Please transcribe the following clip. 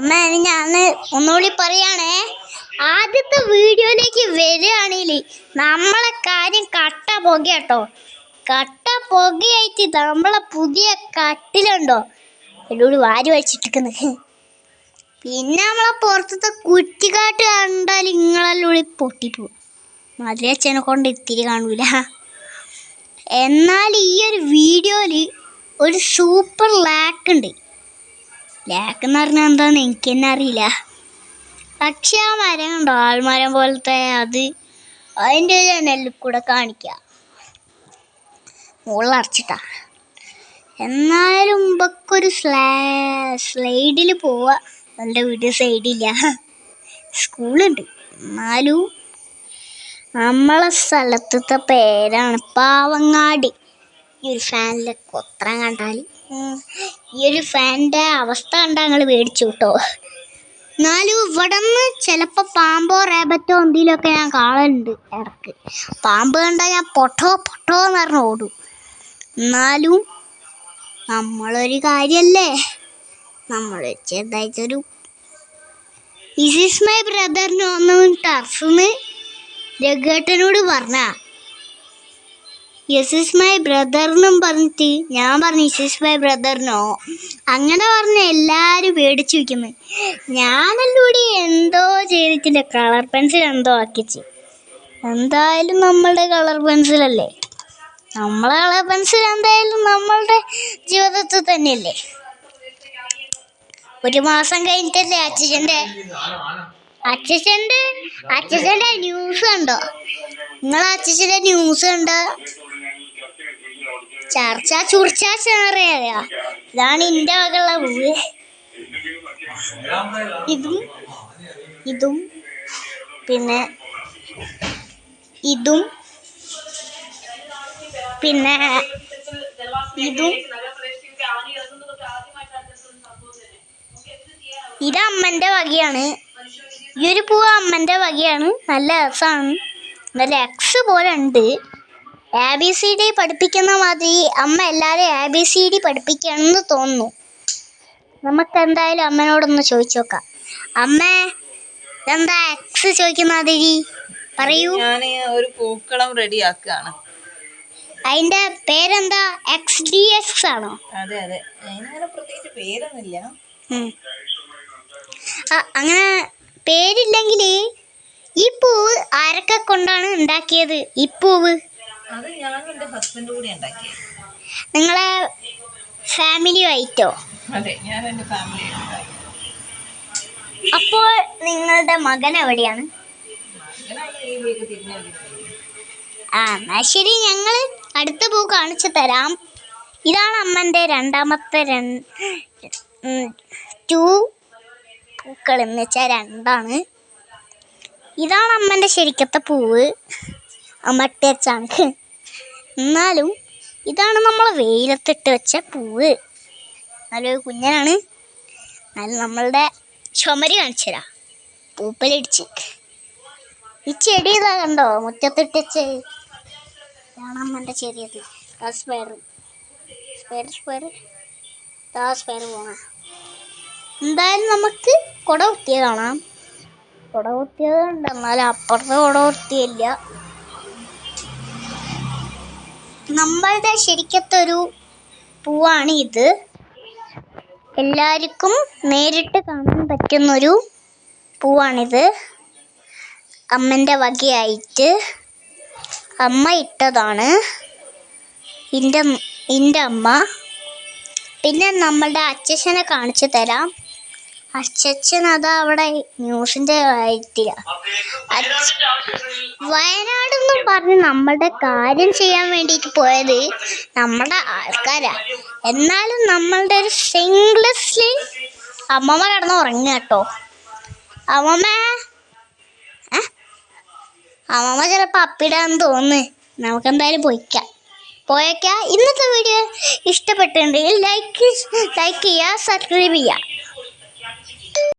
അമ്മ ഞാൻ ഒന്നുകൂടി പറയാണേ. ആദ്യത്തെ വീഡിയോയിലേക്ക് വരികയാണെങ്കിൽ നമ്മളെ കാര്യം കട്ട പുക കേട്ടോ കട്ട പുകയായിട്ട് നമ്മളെ പുതിയ കട്ടിലുണ്ടോ? എന്നോട് വാരി വലിച്ചിട്ടിരിക്കുന്നത് പിന്നെ നമ്മളെ പുറത്തത്തെ കുറ്റിക്കാട്ട് കണ്ടാൽ നിങ്ങളെല്ലോടി പൊട്ടിപ്പോവും. മധുരച്ചനെ കൊണ്ട് ഇത്തിരി കാണൂല. എന്നാൽ ഈ ഒരു വീഡിയോയിൽ ഒരു സൂപ്പർ ലാക്ക് ഉണ്ട് ലാക്ക് എന്ന് പറഞ്ഞാൽ എന്താന്ന് എനിക്ക് തന്നെ അറിയില്ല. പക്ഷെ ആ മരം കണ്ടോ? ആൾമരം പോലത്തെ അത്. അതിന്റെ ജനലിൽ കൂടെ കാണിക്കുക മുകളിൽ അടച്ചിട്ടാ. എന്നാലും മുമ്പൊക്കൊരു സ്ലാ സ്ലൈഡിൽ പോവാ. എന്റെ വീട്ടിൽ സൈഡില്ല സ്കൂളുണ്ട്. എന്നാലും നമ്മളെ സ്ഥലത്തത്തെ പേരാണ് പാവങ്ങാടി. ഈ ഒരു ഫാനിലെ കൊത്രം കണ്ടാൽ. ഈ ഒരു ഫാനിന്റെ അവസ്ഥ കണ്ടാൽ ഞങ്ങൾ മേടിച്ചു കേട്ടോ എന്നാലും ഇവിടെ നിന്ന് ചിലപ്പോൾ പാമ്പോ റേബറ്റോ എന്തെങ്കിലുമൊക്കെ ഞാൻ കാണലുണ്ട് ഇടയ്ക്ക്. പാമ്പ് കണ്ടാൽ ഞാൻ പൊട്ടോ പൊട്ടോ എന്ന് പറഞ്ഞ് ഓടും. എന്നാലും നമ്മളൊരു കാര്യല്ലേ? നമ്മൾ ചെറുതായിട്ടൊരു ഇസ് മൈ ബ്രദറിന് ഒന്നും ടർഫിന്ന് രഘുവേട്ടനോട് പറഞ്ഞ യെസ് ഇസ് മൈ ബ്രദറിനും പറഞ്ഞിട്ട് ഞാൻ പറഞ്ഞു യെസ് ഇസ് മൈ ബ്രദറിനോ അങ്ങനെ പറഞ്ഞ എല്ലാവരും പേടിച്ചു വയ്ക്കുന്നത് ഞാനല്ലൂടി എന്തോ ചെയ്തിട്ടില്ല? കളർ പെൻസിൽ എന്തോ ആക്കിച്ച്. എന്തായാലും നമ്മളുടെ കളർ പെൻസിലല്ലേ നമ്മളെ കളർ പെൻസിൽ എന്തായാലും നമ്മളുടെ ജീവിതത്തിൽ തന്നെയല്ലേ? ഒരു മാസം കഴിഞ്ഞിട്ടല്ലേ അച്ഛന്റെ അച്ഛന്റെ അച്ഛന്റെ ന്യൂസ് കണ്ടോ? നിങ്ങൾ അച്ഛന്റെ ന്യൂസ് കണ്ടോ ചർച്ച ചുർച്ച ചേറിയാ ഇതാണ് എന്റെ വകുള്ള പൂവ് ഇതും ഇതും പിന്നെ ഇതും പിന്നെ ഇതും. ഇത് അമ്മന്റെ വകയാണ്. ഈ ഒരു പൂവ് അമ്മന്റെ വകയാണ്. നല്ല രസമാണ് നല്ല എക്സ് പോലെ ഉണ്ട്. എ ബി സി ഡി പഠിപ്പിക്കുന്ന മാതിരി അമ്മ എല്ലാവരെയും എ ബി സി ഡി പഠിപ്പിക്കണമെന്ന് തോന്നുന്നു. നമുക്ക് എന്തായാലും അമ്മനോടൊന്ന് ചോദിച്ചു നോക്കാം. അമ്മ എന്താ എക്സ് ചോദിക്കുന്ന മാതിരി? പറയൂ. ഞാൻ ഒരു പൂക്കളം റെഡിയാക്കുകയാണ്. അതിന്റെ പേരെന്താ? എക്സ് ഡി എക്സ് ആണോ? അതെ അതെ. അതിനങ്ങനെ പ്രത്യേകിച്ച് പേരൊന്നുമില്ല. അങ്ങനെ പേരില്ലെങ്കിൽ ഈ പൂവ് ആരൊക്കെ കൊണ്ടാണ് ഉണ്ടാക്കിയത്? ഈ പൂവ്? അത് ഞാനും എന്റെ ഹസ്ബൻഡ് കൂടി ഉണ്ടാക്കിയത് നിങ്ങളെ ഫാമിലിയുമായിട്ടോ അതെ ഞാൻ എന്റെ ഫാമിലി അപ്പോൾ നിങ്ങളുടെ മകൻ എവിടെയാണ്? ആ എന്നാ ശരി ഞങ്ങൾ അടുത്ത പൂ കാണിച്ചു തരാം. ഇതാണ് അമ്മന്റെ രണ്ടാമത്തെ ടു പൂക്കൾ എന്ന് വെച്ചാൽ രണ്ടാണ്. ഇതാണ് അമ്മന്റെ ശരിക്കത്തെ പൂവ്. അമ്മട്ടച്ചാണ് എന്നാലും ഇതാണ് നമ്മൾ വെയിലത്തിട്ട് വെച്ച പൂവ്. നല്ലൊരു കുഞ്ഞനാണ്. എന്നാലും നമ്മളുടെ ചുമരി കാണിച്ചു തരാം പൂപ്പലിടിച്ച്. ഈ ചെടി ഇതാ കണ്ടോ? മുറ്റത്തിട്ടിച്ച്. ഇതാണ് അമ്മന്റെ ചെടിയത്. ആ സ്പെയർ സ്പെയർ സ്പെയർ ആ സ്പെയർ പോണ. എന്തായാലും നമുക്ക് കുട കുത്തിയ കാണാം. കുട കുത്തിയത് ഉണ്ട് എന്നാലും അപ്പുറത്തെ കുട കുത്തിയില്ല നമ്മളുടെ ശരിക്കത്തൊരു പൂവാണ് ഇത്. എല്ലാവർക്കും നേരിട്ട് കാണാൻ പറ്റുന്നൊരു പൂവാണിത്. അമ്മന്റെ വകയായിട്ട് അമ്മ ഇട്ടതാണ്. എന്റെ എന്റെ അമ്മ. പിന്നെ നമ്മളുടെ അച്ഛനെ കാണിച്ചു തരാം. അച്ഛൻ അതാ അവിടെ ന്യൂസിന്റെ ആയിട്ടില്ല വയനാട് എന്ന് പറഞ്ഞ് നമ്മളുടെ കാര്യം ചെയ്യാൻ വേണ്ടിയിട്ട് പോയത് നമ്മുടെ ആൾക്കാരാ. എന്നാലും നമ്മളുടെ ഒരു സിംഗ്ലസ്ലി അമ്മമ്മ കിടന്ന് ഉറങ്ങുക കേട്ടോ. അമ്മമ്മ അമ്മമ്മ ചിലപ്പോൾ അപ്പിടാന്ന് തോന്നുന്നു. നമുക്ക് എന്തായാലും പോയിക്കാം. പോയേക്കാം. ഇന്നത്തെ വീഡിയോ ഇഷ്ടപ്പെട്ടിട്ടുണ്ടെങ്കിൽ ലൈക്ക് ലൈക്ക് ചെയ്യുക സബ്സ്ക്രൈബ് ചെയ്യുക.